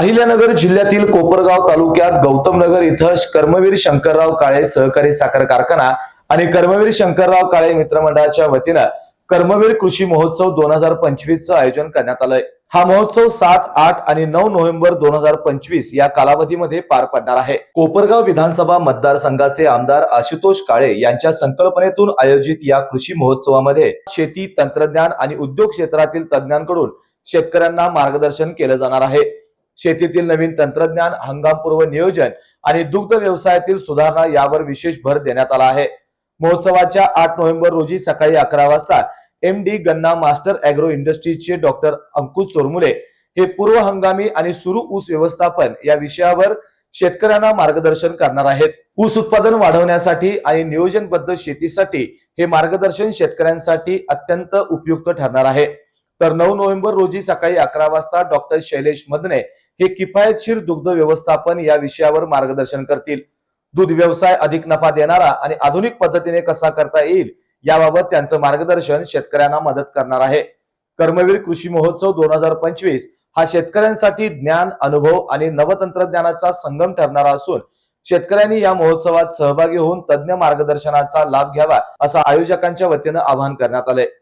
अहिल्यानगर जिल्ह्यातील कोपरगाव तालुक्यात गौतमनगर इथं कर्मवीर शंकरराव काळे सहकारी साखर कारखाना आणि कर्मवीर शंकरराव काळे मित्रमंडळाच्या वतीनं कर्मवीर कृषी महोत्सव दोन हजार पंचवीस चं आयोजन करण्यात आलंय. हा महोत्सव सात आठ आणि नऊ नोव्हेंबर दोन हजार पंचवीस या कालावधीमध्ये पार पडणार आहे. कोपरगाव विधानसभा मतदारसंघाचे आमदार आशुतोष काळे यांच्या संकल्पनेतून आयोजित या कृषी महोत्सवामध्ये शेती तंत्रज्ञान आणि उद्योग क्षेत्रातील तज्ञांकडून शेतकऱ्यांना मार्गदर्शन केलं जाणार आहे. शेतीतील नवीन तंत्रज्ञान हंगामपूर्व नियोजन आणि दुग्ध व्यवसायातील सुधारणा यावर विशेष भर देण्यात आला आहे. महोत्सवाच्या आठ नोव्हेंबर रोजी सकाळी अकरा वाजता M D Ganna master agro इंडस्ट्रीजचे doctor Ankush Chormule हे पूर्व हंगामी आणि सुरू ऊस व्यवस्थापन या विषयावर शेतकऱ्यांना मार्गदर्शन करणार आहेत. ऊस उत्पादन वाढवण्यासाठी आणि नियोजनबद्ध शेतीसाठी हे मार्गदर्शन शेतकऱ्यांसाठी अत्यंत उपयुक्त ठरणार आहे. तर नऊ नोव्हेंबर रोजी सकाळी अकरा वाजता डॉक्टर शैलेश मदने हे किफायतशीर दुग्ध व्यवस्थापन या विषयावर मार्गदर्शन करतील. दूध व्यवसाय अधिक नफा देणारा आणि आधुनिक पद्धतीने कसा करता येईल याबाबत त्यांचं मार्गदर्शन शेतकऱ्यांना मदत करणार आहे. कर्मवीर कृषी महोत्सव दोन हजार पंचवीस हा शेतकऱ्यांसाठी ज्ञान अनुभव आणि नवतंत्रज्ञानाचा संगम ठरणारा असून शेतकऱ्यांनी या महोत्सवात सहभागी होऊन तज्ञ मार्गदर्शनाचा लाभ घ्यावा असं आयोजकांच्या वतीनं आवाहन करण्यात आलंय.